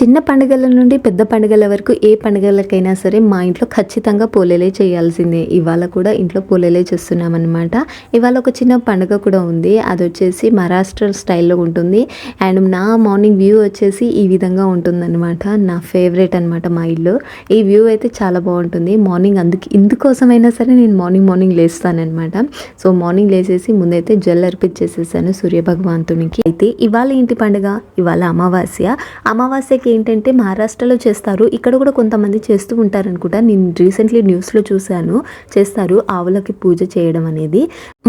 చిన్న పండుగల నుండి పెద్ద పండుగల వరకు ఏ పండుగలకైనా సరే మా ఇంట్లో ఖచ్చితంగా పోలేలే చేయాల్సిందే. ఇవాళ కూడా ఇంట్లో పోలేలే చేస్తున్నాం అనమాట ఇవాళ ఒక చిన్న పండుగ కూడా ఉంది. అది వచ్చేసి మహారాష్ట్ర స్టైల్లో ఉంటుంది. అండ్ నా మార్నింగ్ వ్యూ వచ్చేసి ఈ విధంగా ఉంటుందన్నమాట. నా ఫేవరెట్ అనమాట మా ఇల్లు. ఈ వ్యూ అయితే చాలా బాగుంటుంది. మార్నింగ్ అందుకు ఇందుకోసమైనా సరే నేను మార్నింగ్ మార్నింగ్ లేస్తానమాట సో మార్నింగ్ లేసేసి ముందైతే జల్ అర్పించేసేసాను సూర్యభగవంతునికి అయితే ఇవాళ ఇంటి పండుగ? ఇవాళ అమావాస్య. అమావాస్యకి ఏంటంటే మహారాష్ట్రలో చేస్తారు. ఇక్కడ కూడా కొంతమంది చేస్తూ ఉంటారు అనుకుంటా నేను రీసెంట్లీ న్యూస్లో చూశాను. చేస్తారు ఆవులకి పూజ చేయడం అనేది.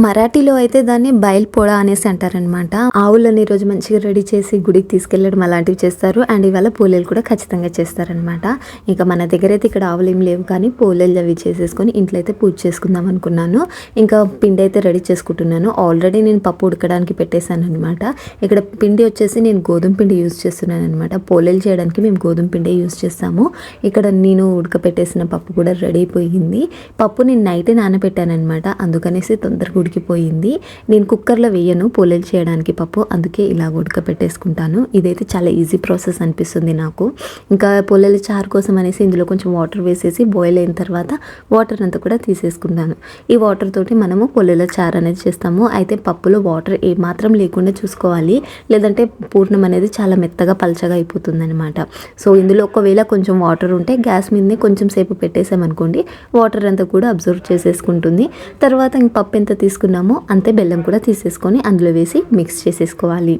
మరాఠీలో అయితే దాన్ని బయల్పోడా అనేసి అంటారనమాట ఆవులని రోజు మంచిగా రెడీ చేసి గుడికి తీసుకెళ్ళడం అలాంటివి చేస్తారు. అండ్ ఇవాళ పోలేలు కూడా ఖచ్చితంగా చేస్తారనమాట ఇంకా మన దగ్గర అయితే ఇక్కడ ఆవులు ఏం లేవు కానీ పోలేలు అవి చేసేసుకొని ఇంట్లో అయితే పూజ చేసుకుందాం అనుకున్నాను. ఇంకా పిండి అయితే రెడీ చేసుకుంటున్నాను. ఆల్రెడీ నేను పప్పు ఉడకడానికి పెట్టేశాను అనమాట ఇక్కడ పిండి వచ్చేసి నేను గోధుమ పిండి యూజ్ చేస్తున్నాను అనమాట పోలేలు చేయడానికి మేము గోధుమ పిండి యూస్ చేస్తాము. ఇక్కడ నేను ఉడకపెట్టేసిన పప్పు కూడా రెడీ అయిపోయింది. పప్పు నేను నైటే నానబెట్టాను అనమాట అందుకనేసి తొందరగా ఉడికిపోయింది. నేను కుక్కర్లో వేయను పోలేలు చేయడానికి పప్పు. అందుకే ఇలా ఉడకపెట్టేసుకుంటాను. ఇదైతే చాలా ఈజీ ప్రాసెస్ అనిపిస్తుంది నాకు. ఇంకా పొల్లల చారు కోసం అనేసి ఇందులో కొంచెం వాటర్ వేసేసి బాయిల్ అయిన తర్వాత వాటర్ అంతా కూడా తీసేసుకుంటాను. ఈ వాటర్ తోటి మనము పొల్లల చారు అనేది చేస్తాము. అయితే పప్పులో వాటర్ ఏ మాత్రం లేకుండా చూసుకోవాలి. లేదంటే పూర్ణం అనేది చాలా మెత్తగా పలచగా అయిపోతుంది అనమాట సో ఇందులో ఒకవేళ కొంచెం వాటర్ ఉంటే గ్యాస్ మీదనే కొంచెం సేపు పెట్టేసామనుకోండి వాటర్ అంతా కూడా అబ్జర్వ్ చేసేసుకుంటుంది. తర్వాత ఇంక పప్పు ఎంత తీసుకున్నామో అంతే బెల్లం కూడా తీసేసుకొని అందులో వేసి మిక్స్ చేసేసుకోవాలి.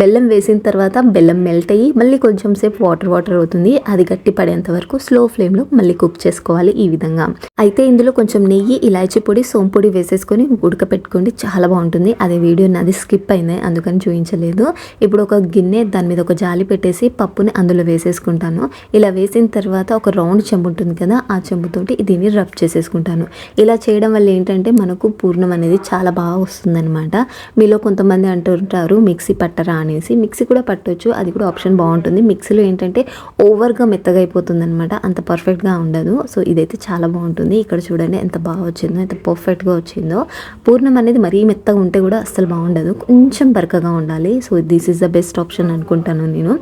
బెల్లం వేసిన తర్వాత బెల్లం మెల్ట్ అయ్యి మళ్ళీ కొంచెం సేపు వాటర్ వాటర్ అవుతుంది. అది గట్టి పడేంత వరకు స్లో ఫ్లేమ్లో మళ్ళీ కుక్ చేసుకోవాలి ఈ విధంగా. అయితే ఇందులో కొంచెం నెయ్యి ఇలాచీ పొడి సోంపొడి వేసేసుకొని ఉడకపెట్టుకోండి చాలా బాగుంటుంది. అదే వీడియో నాది స్కిప్ అయింది అందుకని చూపించలేదు ఇప్పుడు ఒక గిన్నె దాని మీద ఒక జాలి పెట్టేసి పప్పుని అందులో వేసేసుకుంటాను. ఇలా వేసిన తర్వాత ఒక రౌండ్ చెంబు ఉంటుంది కదా ఆ చెంబుతోటి దీన్ని రఫ్ చేసేసుకుంటాను. ఇలా చేయడం వల్ల ఏంటంటే మనకు పూర్ణం అనేది చాలా బాగా వస్తుందన్నమాట. మీలో కొంతమంది అంటుంటారు మిక్సీ పట్టరా అనేసి. మిక్సీ కూడా పట్టొచ్చు అది కూడా ఆప్షన్ బాగుంటుంది. మిక్సీలో ఏంటంటే ఓవర్గా మెత్తగా అయిపోతుంది అనమాట అంత పర్ఫెక్ట్గా ఉండదు. సో ఇదైతే చాలా బాగుంటుంది. ఇక్కడ చూడండి ఎంత బాగా వచ్చిందో ఎంత పర్ఫెక్ట్గా వచ్చిందో. పూర్ణం అనేది మరీ మెత్తగా ఉంటే కూడా అస్సలు బాగుండదు. కొంచెం బరకగా ఉండాలి. So this is the best option అనుకుంటాను నేను.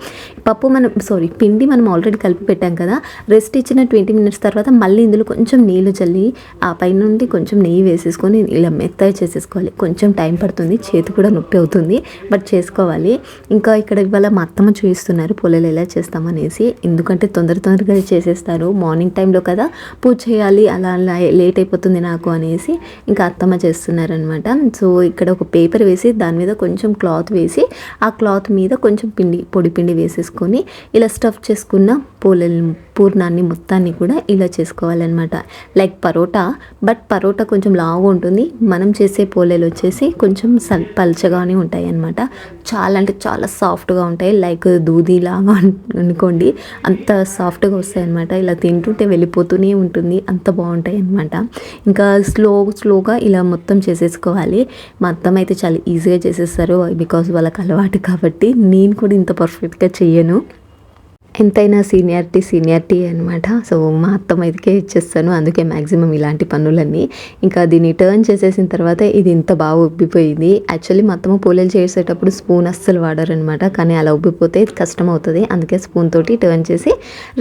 పప్పు మనం సారీ పిండి మనం ఆల్రెడీ కలిపి పెట్టాం కదా రెస్ట్ ఇచ్చిన ట్వంటీ మినిట్స్ తర్వాత మళ్ళీ ఇందులో కొంచెం నీళ్ళు చల్లి ఆ పైన నుండి కొంచెం నెయ్యి వేసేసుకొని ఇలా మెత్తగా చేసేసుకోవాలి. కొంచెం టైం పడుతుంది చేతి కూడా నొప్పి అవుతుంది బట్ చేసుకోవాలి. ఇంకా ఇక్కడ ఇవాళ మా అత్తమ్మ చూపిస్తున్నారు పొలాలు ఎలా చేస్తామనేసి. ఎందుకంటే తొందర తొందరగా చేసేస్తారు. మార్నింగ్ టైంలో కదా పూజ చేయాలి అలా అలా లేట్ అయిపోతుంది నాకు అనేసి ఇంకా అత్తమ్మ చేస్తున్నారనమాట సో ఇక్కడ ఒక పేపర్ వేసి దాని మీద కొంచెం క్లాత్ వేసి ఆ క్లాత్ మీద కొంచెం పిండి పొడి పిండి వేసేసుకొని ఇలా స్టఫ్ చేసుకున్న పూలలు పూర్ణాన్ని మొత్తాన్ని కూడా ఇలా చేసుకోవాలన్నమాట. లైక్ పరోటా బట్ పరోటా కొంచెం లావు ఉంటుంది. మనం చేసే పోలేలు వచ్చేసి కొంచెం సల్ పలచగానే ఉంటాయి అన్నమాట చాలా అంటే చాలా సాఫ్ట్గా ఉంటాయి. లైక్ దూదిలాగా అనుకోండి అంత సాఫ్ట్గా వస్తాయి అనమాట ఇలా తింటుంటే వెళ్ళిపోతూనే ఉంటుంది. అంత బాగుంటాయి అనమాట ఇంకా స్లో స్లోగా ఇలా మొత్తం చేసేసుకోవాలి. మా అత్తమ్మ అయితే చాలా ఈజీగా చేసేస్తారు. బికాస్ వాళ్ళకి అలవాటు కాబట్టి నేను కూడా ఇంత పర్ఫెక్ట్గా చెయ్యను. ఎంతైనా సీనియారిటీ సీనియారిటీ అనమాట సో మా అత్తమ్మ ఇదికే ఇచ్చేస్తాను. అందుకే మ్యాక్సిమం ఇలాంటి పనులన్నీ. ఇంకా దీన్ని టర్న్ చేసేసిన తర్వాత ఇది ఇంత బాగా ఉబ్బిపోయింది. యాక్చువల్లీ మా అత్తమ్మ పూలలు చేసేటప్పుడు స్పూన్ అస్సలు వాడరనమాట కానీ అలా ఉబ్బిపోతే కష్టం అవుతుంది అందుకే స్పూన్ తోటి టర్న్ చేసి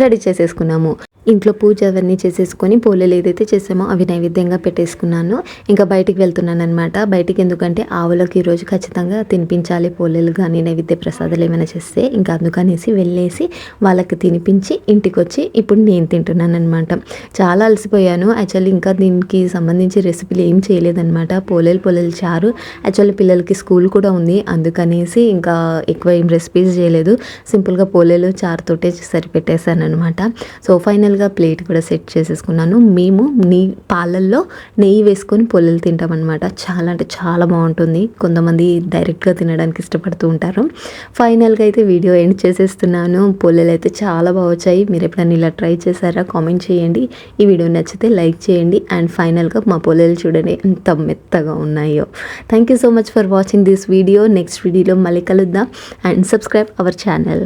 రెడీ చేసేసుకున్నాము. ఇంట్లో పూజ అవన్నీ చేసేసుకొని పోలేలు ఏదైతే చేసామో అవి నైవేద్యంగా పెట్టేసుకున్నాను. ఇంకా బయటికి వెళ్తున్నాను అనమాట బయటికి ఎందుకంటే ఆవులకు ఈరోజు ఖచ్చితంగా తినిపించాలి పోలేలు కానీ నైవేద్య ప్రసాదాలు ఏమైనా చేస్తే. ఇంకా అందుకనేసి వెళ్ళేసి వాళ్ళకి తినిపించి ఇంటికి వచ్చి ఇప్పుడు నేను తింటున్నాను అనమాట చాలా అలసిపోయాను. యాక్చువల్లీ ఇంకా దీనికి సంబంధించి రెసిపీలు ఏం చేయలేదన్నమాట. పోలేలు పోలేలు చారు. యాక్చువల్లీ పిల్లలకి స్కూల్ కూడా ఉంది. అందుకనేసి ఇంకా ఎక్కువ ఏం రెసిపీస్ చేయలేదు. సింపుల్గా పోలేలు చారుతోటే సరిపెట్టేశాను అనమాట సో ఫైనల్ సింపుల్గా ప్లేట్ కూడా సెట్ చేసేసుకున్నాను. మేము నీ పాలల్లో నెయ్యి వేసుకొని పొల్లలు తింటామన్నమాట చాలా అంటే చాలా బాగుంటుంది. కొంతమంది డైరెక్ట్గా తినడానికి ఇష్టపడుతూ ఉంటారు. ఫైనల్గా అయితే వీడియో ఎండ్ చేసేస్తున్నాను. పొల్లలు అయితే చాలా బాగా వచ్చాయి. మీరు ఎప్పుడైనా ఇలా ట్రై చేశారా? కామెంట్ చేయండి. ఈ వీడియో నచ్చితే లైక్ చేయండి. అండ్ ఫైనల్గా మా పొల్లలు చూడండి ఎంత మెత్తగా ఉన్నాయో. Thank you so much for watching this video next వీడియోలో మళ్ళీ కలుద్దాం. And subscribe our channel